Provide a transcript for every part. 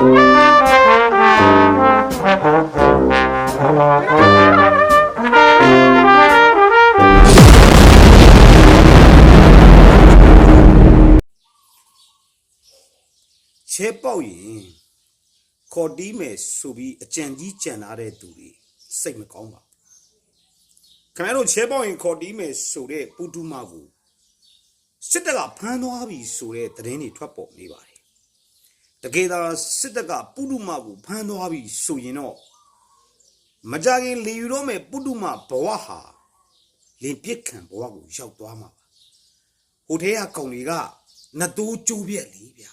ချဲပေါက်ရင်ခေါ်တီးမယ်ဆိုပြီးအကြံကြီးကြံလာတဲ့သူတွေစိတ်မကောင်းပါဘူးခင်ဗျားတို့ချဲပေါက်ရင်ခေါ်တီးမယ်ဆိုတဲ့ပုတုမကိုစစ်တပ်ကဖမ်းသွားပြီဆိုတဲ့သတင်းတွေထွက်ပေါ်နေပါတယ် တကယ်သာစစ်တပ်ကပုတုမကိုဖမ်းသွားပြီဆိုရင်တော့မကြခင်လေယူတော့မယ်ပုတုမဘဝဟာလင်ပြစ်ခံဘဝကိုရောက်သွားမှာပါဟိုထဲကကောင်တွေကနှစ်တိုးကျိုးပြက်လေဗျာ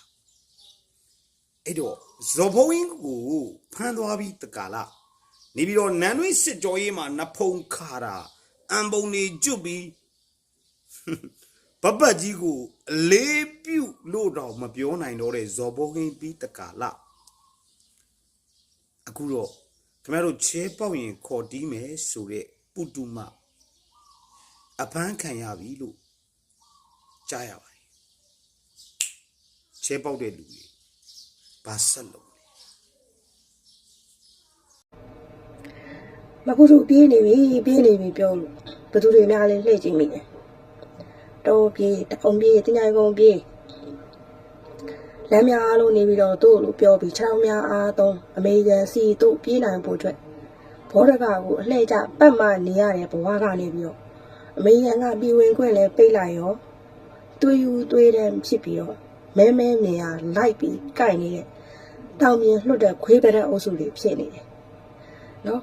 အဲ့တော့ဇော်ဘုံင်းကိုဖမ်းသွားပြီးတကာလနေပြီးတော့နန်းတွင်းစစ်ကြောရေးမှာနဖုံခါတာအံပုံနေကျွတ်ပြီး ဘဘတ်ကြီးကိုအလေးပြုတ်လို့တော့မပြောနိုင်တော့တဲ့ဇော်ဘုံင်းပြီးတကာလအခုတော့ခင်ဗျားတို့ချဲပေါက်ရင်ခေါ်တီးမယ်ဆိုတဲ့ပုတုမအဖမ်းခံရပြီလို့ကြားရပါတယ်ချဲပေါက်တဲ့လူတွေဘာဆက်လုပ်လဲမကုစုပြေးနေပြီပြေးနေပြီပြောလို့ဘသူတွေများလဲလှည့်ကြည့်မိတယ် တော့ပြေးတောင်ပြေးတင်ញိုင်ကုန်ပြေးလမ်းများအားလုံးနေပြီးတော့တို့လို့ပြောပြီးခြေထောက်များအားသုံးအမေရိကန်စီတို့ပြေးနိုင်ဖို့အတွက်ဘောရကကိုအလှည့်ကျပတ်မှနေရတဲ့ဘဝကနေပြီးတော့အမေရိကန်ကပြည်ဝင်ခွင့်လဲပိတ်လိုက်ရောတွေးယူတွေးတယ်ဖြစ်ပြီးတော့မဲမဲနေရလိုက်ပြီးကြိုက်နေတဲ့တောင်မြင်လွတ်တဲ့ခွေးပရက်အုပ်စုတွေဖြစ်နေတယ်နော်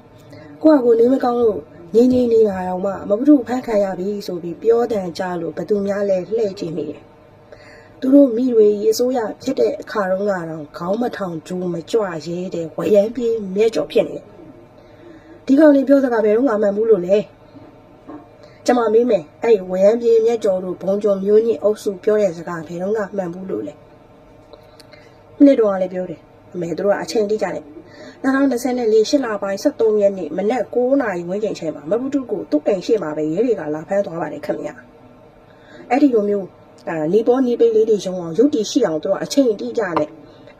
ကိုယ့်အကိုနေမကောင်းလို့ ငင်းငင်းနေတာတော့မှမဘုထုဖန်ခံရပြီဆိုပြီးပြောတန်ကြလို့ဘသူများလဲလှည့်ကြည့်နေတယ်။သူတို့မိတွေရေဆိုးရဖြစ်တဲ့အခါတုန်းကတော့ခေါင်းမထောင်ကျူးမကြွရဲတဲ့ဝရမ်းပြေးမြဲကြော်ဖြစ်နေတယ်။ဒီကောင်လေးပြောစကားဘယ်တော့မှမှန်ဘူးလို့လဲ။ကျွန်မမေးမယ်အဲ့ဒီဝရမ်းပြေးမြဲကြော်တို့ဘုံကျော်မျိုးညစ်အုပ်စုပြောတဲ့စကားဘယ်တော့မှမှန်ဘူးလို့လဲ။နှစ်တော့ကလည်းပြောတယ်အမေတို့ကအချိန်တိကျတယ် 2024ရှစ်လပိုင်း23ရက်နေ့မနက်9:00နာရီဝန်းကျင်ချိန်မှာမဘူတုကိုသူ့အိမ်ရှိမှာပဲရဲတွေကလာဖမ်းသွားပါတယ်ခင်ဗျာအဲ့ဒီလိုမျိုးအာနီပေါ်နီပိတ်လေးတွေရုံအောင်ရုပ်တည်ရှိအောင်တို့ကအချိန်တိကျနဲ့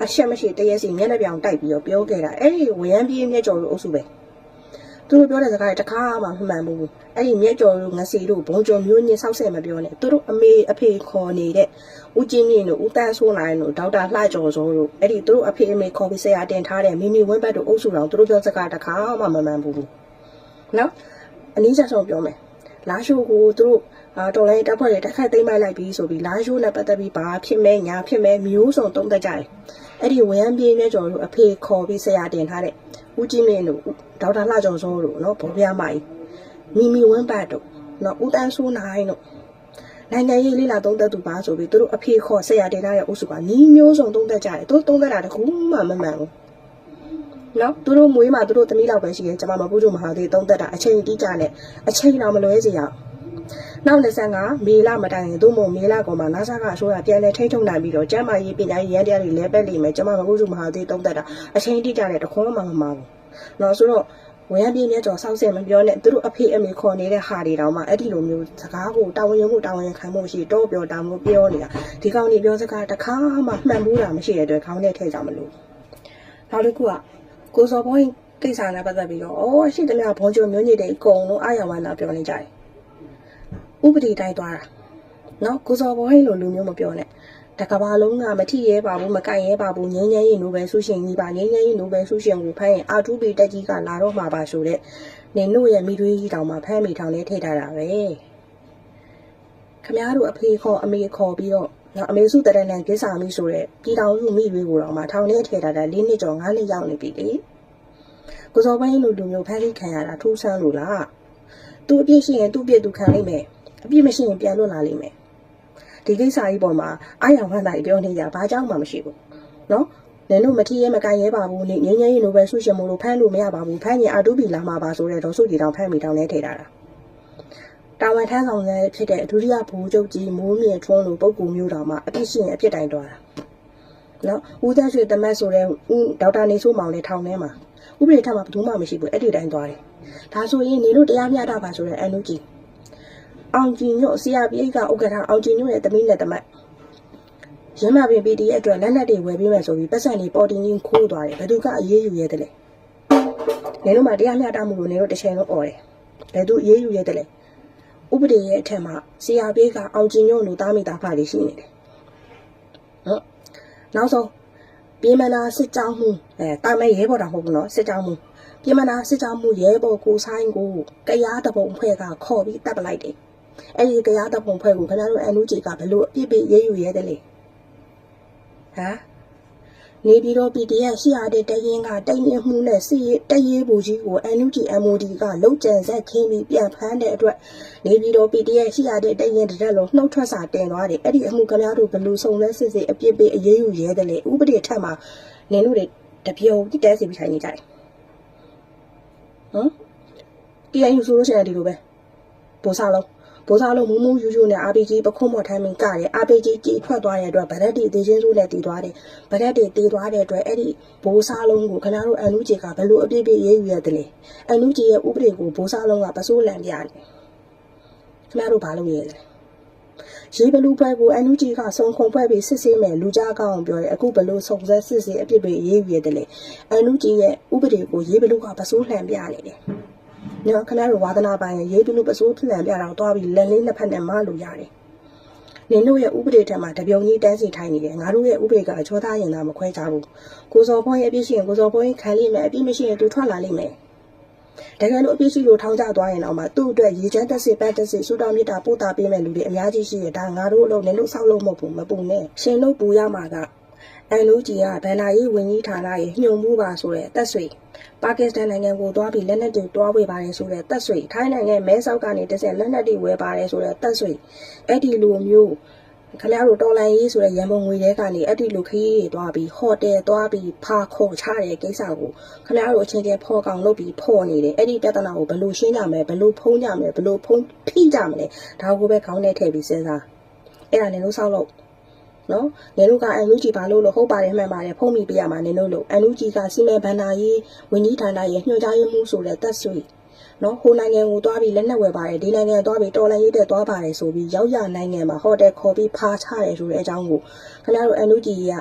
အရှက်မရှိတရက်စီမျက်နှာပြောင်တိုက်ပြီးတော့ပြောခဲ့တာအဲ့ဒီဝရမ်းပြေးမြက်ကျော်တို့အုပ်စုပဲ သူတို့ပြောတဲ့စကားတွေတစ်ခါမှမမှန်ဘူးအဲ့ဒီမြက်ကျော်တို့ငစီတို့ဘုံကျော်မျိုးညင်းဆောက်ဆက်မပြောနဲ့သူတို့အမေအဖေခေါ်နေတဲ့ဦးကျင်းမြင့်တို့ဦးတန်းဆိုးနိုင်တို့ဒေါက်တာလှကျော်စောတို့အဲ့ဒီသူတို့အဖေအမေခေါ်ပြီးဆရာတင်ထားတဲ့မိမိဝင်းဘတ်တို့အုပ်စုတော်သူတို့ပြောစကားတစ်ခါမှမမှန်ဘူးနော်အနည်းချက်ဆုံးပြောမယ် လာရှိုးကိုသူတို့အာတော်လိုင်းတပ်ဖွဲ့တွေတိုက်ခိုက်သိမ်းပိုက်လိုက်ပြီးဆိုပြီးလာရှိုးနဲ့ပတ်သက်ပြီးဘာဖြစ်မဲညာဖြစ်မဲမျိုးစုံတုံးတက်ကြတယ်အဲ့ဒီဝရမ်းပြေးမြဲကျော်တို့အဖေခေါ်ပြီးဆရာတင်ထားတဲ့ဦးကျင်းမြင့်တို့ဒေါက်တာလှကျော်စောတို့နော်ဘောပြားမကြီးမိမိဝင်းဘတ်တို့နော်ဦးတန်းဆိုးနိုင်တို့နိုင်ငံရေးလေးလာသုံးသက်သူပါဆိုပြီးသူတို့အဖေခေါ်ဆက်ရတင်ထားတဲ့အုပ်စုကနီးမျိုးစုံသုံးသက်ကြတယ်သူတို့သုံးသက်တာတခုမှမမှန်ဘူး နော်သူတို့မွေးမှာသူတို့သမီးလောက်ပဲရှိရင်ကျွန်မမပူးတို့မဟာသေးသုံးသက်တာအချိန်တိကျနဲ့အချိန်တော့မလွဲစေရအောင်နောက်25မေလမတိုင်ရင်သို့မဟုတ်မေလကောင်မှာနာဆာကအစိုးရပြန်လဲထိန်းချုပ်နိုင်ပြီးတော့ကျမ်းမာရေးပညာရေးရန်တရားတွေလဲပက်လိမ့်မယ်ကျွန်မမပူးတို့မဟာသေးသုံးသက်တာအချိန်တိကျနဲ့တခွန်းမှမမှားဘူးနော်ဆိုတော့ဝရပြင်းမြတ်ကျော်ဆောက်ဆက်မပြောနဲ့သူတို့အဖေအမေခေါ်နေတဲ့ဟာတွေတောင်မှအဲ့ဒီလိုမျိုးစကားကိုတာဝန်ယူမှုတာဝန်ခံမှုမရှိတော့ပြောတာမျိုးပြောနေတာဒီကောင်ကြီးပြောစကားတစ်ခါမှမှန်ဘူးတာမရှိတဲ့အတွက်ခေါင်းနဲ့ထည့်ကြမလို့နောက်တစ်ခုက ကိုစော်ဘုန်းကိစ္စနဲ့ပတ်သက်ပြီးတော့အော်ရှိသမျှဘုံကျုံမျိုးညစ်တွေအကုန်လုံးအာရဝနာပြောနေကြတယ်ဥပဒေတိုင်းသွားတာနော်ကိုစော်ဘုန်းလိုလူမျိုးမပြောနဲ့တကဘာလုံးကမထီရဲပါဘူးမကန့်ရဲပါဘူးငင်းငင်းရင်နိုဘယ်ဆုရှင်ကြီးပါငင်းငင်းရင်နိုဘယ်ဆုရှင်ကိုဖမ်းရင်အာတူပီတက်ကြီးကလာတော့မှာပါဆိုတဲ့နင်တို့ရဲ့မိသွေးကြီးတောင်မှဖမ်းမိထောင်နဲ့ထိထားတာပဲခမားတို့အဖေခေါ်အမေခေါ်ပြီးတော့ နောက်အမေစုတရလန်ကိစ္ဆာမိဆိုတဲ့ပြည်တော်စုမိရွေးကိုတော့မှထောင်ထဲထည့်ထားတာ၄နှစ်ကျော်၅နှစ်ရောက်နေပြီလေကိုစောပိုင်းလူလူမျိုးဖမ်းဆီးခံရတာထူးဆန်းလို့လားသူအပြစ်ရှိရင်သူ့ပြစ်သူခံလိုက်မယ်အပြစ်မရှိရင်ပြန်လွတ်လာလိမ့်မယ်ဒီကိစ္စကြီးပေါ်မှာအာရုံဟန်တာပြောနေကြဘာကြောင့်မှမရှိဘူးနော်နင်တို့မထီးရဲမကန်ရဲပါဘူးလေငင်းငင်းရေနိုဘယ်ဆုရှင်မို့လို့ဖမ်းလို့မရပါဘူးဖမ်းရင်အတူပီလာမှာပါဆိုတဲ့တော့စုကြည်တောင်ဖမ်းမိတောင်လဲထည့်ထားတာ တာဝန်ထမ်းဆောင်ရဖြစ်တဲ့ဒုတိယဗိုလ်ချုပ်ကြီးမိုးမြင့်ထွန်းလိုပုံကူမျိုးတော်မှာအပြစ်ရှိရင်အပြစ်တိုင်တော်တာနော်ဦးသက်ရွှေတမတ်ဆိုတဲ့ဦးဒေါက်တာနေဆိုးမောင်လည်းထောင်ထဲမှာဥပဒေထက်မှာဘယ်သူမှမရှိဘူးအဲ့ဒီတိုင်းသွားတယ်ဒါဆိုရင်နေလို့တရားမျှတပါဆိုတဲ့အန်လူကြီးအောင်ကြည်ညို့ဆရာပြိကဥက္ကဋ္ဌအောင်ကြည်ညို့ရဲ့တမိနဲ့တမတ်ရမပင် PD အတွက်လက်နက်တွေဝယ်ပေးမယ်ဆိုပြီးပတ်စံတွေပေါ်တင်ချင်းခိုးသွားတယ်ဘယ်သူကအေးအေးယူရဲတယ်လဲနေလို့မှတရားမျှတမှုကိုနေလို့တစ်ချိန်လုံးអော်တယ်ဘယ်သူအေးအေးယူရဲတယ်လဲ ဥပဒေရဲ့အထက်မှာဆရာပေးကအောင်ကျင်ညို့လူသားမိသားဖတွေရှိနေတယ်ဟုတ်နောက်ဆုံးပြည်မနာစစ်ကြောင်းမှုအဲတာမဲရဲဘော်တော်မဟုတ်ဘူးနော်စစ်ကြောင်းမှုပြည်မနာစစ်ကြောင်းမှုရဲဘော်ကိုဆိုင်ကိုကြားတပုံဖွဲ့ကခေါ်ပြီးတပ်ပလိုက်တယ်အဲ့ဒီကြားတပုံဖွဲ့ကိုခင်ဗျားတို့အန်လူကြီးကဘလို့အပြစ်ပေးရေးယူရဲတယ်လေဟမ် နေပြီးတော့ PDF ရှိရတဲ့တရင်ကတိတ်နေမှုနဲ့စစ်ရေးတရေးဘူးကြီးကို NUG MOD ကလုံးကျန်ဆက်ခင်းပြီးပြန်ဖမ်းတဲ့အတွက်နေပြီးတော့ PDF ရှိရတဲ့တရင်တစ်ရက်လုံးနှုတ်ထွက်စာတင်သွားတယ်အဲ့ဒီအမှုခင်ဗျားတို့ဘလို့စုံလဲစစ်စစ်အပြစ်ပေးအရေးယူရဲတယ်လေဥပဒေထက်မှာနင်တို့တွေတပြုံတိတဲစီပြီးထိုင်နေကြတယ်ဟမ် TNU ဆိုလို့ရှိရင်ဒီလိုပဲပိုစားလုံး ပိုစားလုံးမူးမူးယူယူနဲ့ RPG ပခုံးမော်ထိုင်းမင်းကတယ် RPG ကြည်ထွက်သွားတဲ့အတွက်ဗရက်တီတေချင်းစုနဲ့တည်သွားတယ်ဗရက်တီတည်သွားတဲ့အတွက်အဲ့ဒီဘိုးစားလုံးကိုခင်ဗျားတို့အန်လူကြီးကဘယ်လိုအပြစ်ပြည့်ရေးယူရတယ်လဲအန်လူကြီးရဲ့ဥပဒေကိုဘိုးစားလုံးကပစိုးလန်ပြတယ်ခင်ဗျားတို့ဘာလုပ်ရလဲရေဘလူးပွဲကိုအန်လူကြီးကစုံခုံပွဲပြီးစစ်ဆေးမယ်လူကြားကောင်းအောင်ပြောတယ်အခုဘလို့စုံစက်စစ်ဆေးအပြစ်ပြည့်ရေးယူရတယ်လေအန်လူကြီးရဲ့ဥပဒေကိုရေဘလူးကပစိုးလှန်ပြနေတယ် နော်ခဏတော့ဝါသနာပိုင်းရေးပြီးလို့ပစိုးဖြစ်လန်ပြတော့တွားပြီးလက်လေးနှစ်ဖက်နဲ့မလို့ရတယ်။နင်တို့ရဲ့ဥပဒေထက်မှာတပြုံကြီးတန်းစီထိုင်နေတယ်။ငါတို့ရဲ့ဥပဒေကအချောသားရင်သာမခွဲကြဘူး။ကိုစော်ဘွန်းရဲ့အပြစ်ရှိရင်ကိုစော်ဘွန်းခံလိမ့်မယ်အပြစ်မရှိရင်သူထွက်လာလိမ့်မယ်။တကယ်လို့အပြစ်ရှိလို့ထောင်ကျသွားရင်တော့မှသူ့အတွက်ရေချမ်းတက်စစ်ပတ်တက်စစ်ဆူတောင်းမြစ်တာပို့တာပေးမယ်လူတွေအများကြီးရှိရဒါငါတို့အလုပ်နင်တို့ဆောက်လို့မဟုတ်ဘူးမပူနဲ့။ရှင်တို့ပူရမှာက အန်လူကြီးကဗန်နာရေးဝင်ကြီးဌာနရဲ့ညှို့မှုပါဆိုတဲ့တက်ဆွေပါကစ္စတန်နိုင်ငံကိုသွားပြီးလက်နက်တွေတွားဝေပါတယ်ဆိုတဲ့တက်ဆွေထိုင်းနိုင်ငံမဲဆောက်ကနေတစ်ဆက်လက်နက်တွေဝယ်ပါတယ်ဆိုတဲ့တက်ဆွေအဲ့ဒီလိုမျိုးခင်ဗျားတို့တော်လန်ရေးဆိုတဲ့ရန်ပုံငွေတွေကနေအဲ့ဒီလိုခရီးတွေတွားပြီးဟိုတယ်တွားပြီးဖာခေါ်ချတဲ့ကိစ္စကိုခင်ဗျားတို့အချင်းချင်းဖော်ကောင်လုပ်ပြီးဖော်နေတယ်အဲ့ဒီပြဿနာကိုဘယ်လိုရှင်းကြမလဲဘယ်လိုဖုံးကြမလဲဘယ်လိုဖုံးဖိကြမလဲဒါကိုပဲခေါင်းထဲထည့်ပြီးစဉ်းစားအဲ့ဒါလည်းလို့ဆောက်လို့ နော်နင်တို့ကအန်လူဂျီဘာလို့လို့ဟုတ်ပါတယ်မှန်ပါတယ်ဖုံးမိပေးရမှာနင်တို့လို့အန်လူဂျီကစီမံဘဏ္ဍာရေးဝန်ကြီးဌာနရဲ့ညွှန်ကြားရေးမှူးဆိုတဲ့တက်ဆွေနော်ဟိုနိုင်ငံကိုသွားပြီးလက်နက်ဝယ်ပါတယ်ဒီနိုင်ငံသွားပြီးတော်လန်ရေးတဲ့သွားပါတယ်ဆိုပြီးရောက်ရနိုင်ငံမှာဟိုတယ်ခေါ်ပြီးဖာချတယ်ဆိုတဲ့အကြောင်းကိုခင်ဗျားတို့အန်လူဂျီက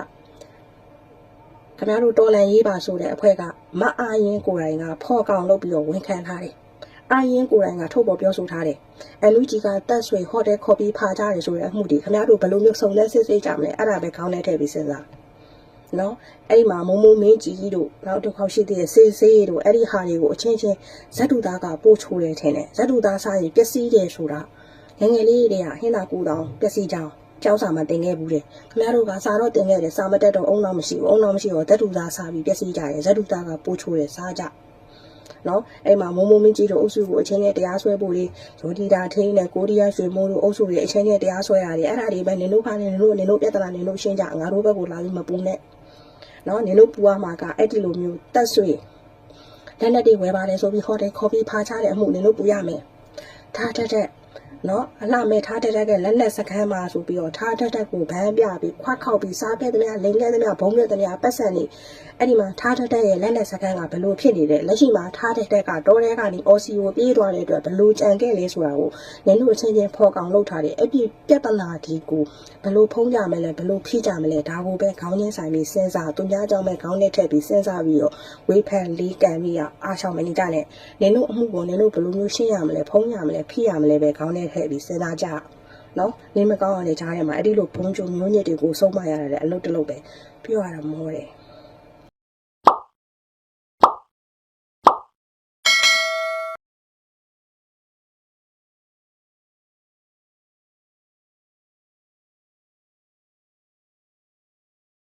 ခင်ဗျားတို့တော်လန်ရေးပါဆိုတဲ့အဖွဲ့ကမအားရင်ကိုယ်တိုင်ကဖော့ကောင်လုပ်ပြီးတော့ဝန်ခံထားတယ် အာရင်ကိုယ်တိုင်ကထုတ်ပေါ်ပြောဆိုထားတယ်။အန်လူဂျီကတက်ဆွေဟိုတယ်ခေါ်ပြီးဖာကြတယ်ဆိုတဲ့အမှုတွေခင်ဗျားတို့ဘယ်လိုမျိုးစုံလက်စစ်စစ်ကြမလဲအဲ့ဒါပဲခေါင်းထဲထည့်ပြီးစဉ်းစား။နော်အဲ့ဒီမှာမုံမုံမင်းကြီးတို့နောက်တစ်ခေါက်ရှိသေးတဲ့စေးစေးတို့အဲ့ဒီဟာတွေကိုအချင်းချင်းဇက်တူသားကပို့ချိုးတယ်ထင်တယ်။ဇက်တူသားစားရင်ပျက်စီးတယ်ဆိုတာငယ်ငယ်လေးတွေကဟင်းသာကူတောင်ပျက်စီးကြအောင်ကျောင်းစာမှာတင်ခဲ့ဘူးတယ်။ခင်ဗျားတို့ကစာတော့တင်ခဲ့တယ်စာမတက်တော့အုံတော့မရှိဘူး။အုံတော့မရှိတော့ဇက်တူသားစားပြီးပျက်စီးကြတယ်။ဇက်တူသားကပို့ချိုးတယ်စားကြ။ နော်အဲ့မှာမုံမုံမင်းကြီးတို့အုပ်စုကိုအချင်းချင်းတရားစွဲဖို့လေရိုဒီတာထင်းနဲ့ကိုရီးယားရွှေမိုးတို့အုပ်စုတွေအချင်းချင်းတရားစွဲရတယ်အဲ့ဒါတွေပဲနင်တို့ဖားနေနင်တို့နင်တို့ပြဿနာနင်တို့ရှင်းကြငါတို့ဘက်ကိုလာပြီးမပူနဲ့နော်နင်တို့ပူရမှာကအဲ့ဒီလိုမျိုးတက်ဆွေလက်လက်တွေဝယ်ပါတယ်ဆိုပြီးဟောတယ်ခေါ်ပြီးဖားချတဲ့အမှုနင်တို့ပူရမယ်ထားတက်တက် နော်အလှမဲ့ထားတက်တက်ကလက်လက်စကမ်းမှာဆိုပြီးတော့ထားတက်တက်ကိုဗန်းပြပြီးခွက်ခောက်ပြီးစားခဲ့သမျှလိန်ခဲ့သမျှဘုံခဲ့သမျှပတ်စံနေအဲ့ဒီမှာထားတက်တက်ရဲ့လက်လက်စကမ်းကဘလို့ဖြစ်နေတယ်လက်ရှိမှာထားတက်တက်ကတော့တဲကနေအော်စီကိုပြေးသွားတဲ့အတွက်ဘလို့ကြံခဲ့လဲဆိုတာကိုနင်တို့အချင်းချင်းဖော်ကောင်လုပ်ထားတယ်အဲ့ဒီပြဿနာဒီကိုဘလို့ဖုံးကြမလဲဘလို့ဖိကြမလဲဒါကိုပဲခေါင်းချင်းဆိုင်ပြီးစဉ်းစားသူများကြောင့်ပဲခေါင်းနဲ့ထည့်ပြီးစဉ်းစားပြီးတော့ဝေးဖန်လေးကန်ပြီးအားရှောင်မနေကြနဲ့နင်တို့အမှုကိုနင်တို့ဘလို့မျိုးရှင်းရမလဲဖုံးရမလဲဖိရမလဲပဲခေါင်းနဲ့ထည့်ပြီးစဉ်းစားကြနော်နေမကောင်းအောင်လေကြားထဲမှာအဲ့ဒီလိုဘုံကြုံမျိုးညစ်တွေကိုစုံမရတာလေအလုပ်တစ်လုပ်ပဲပြောရတာမောတယ်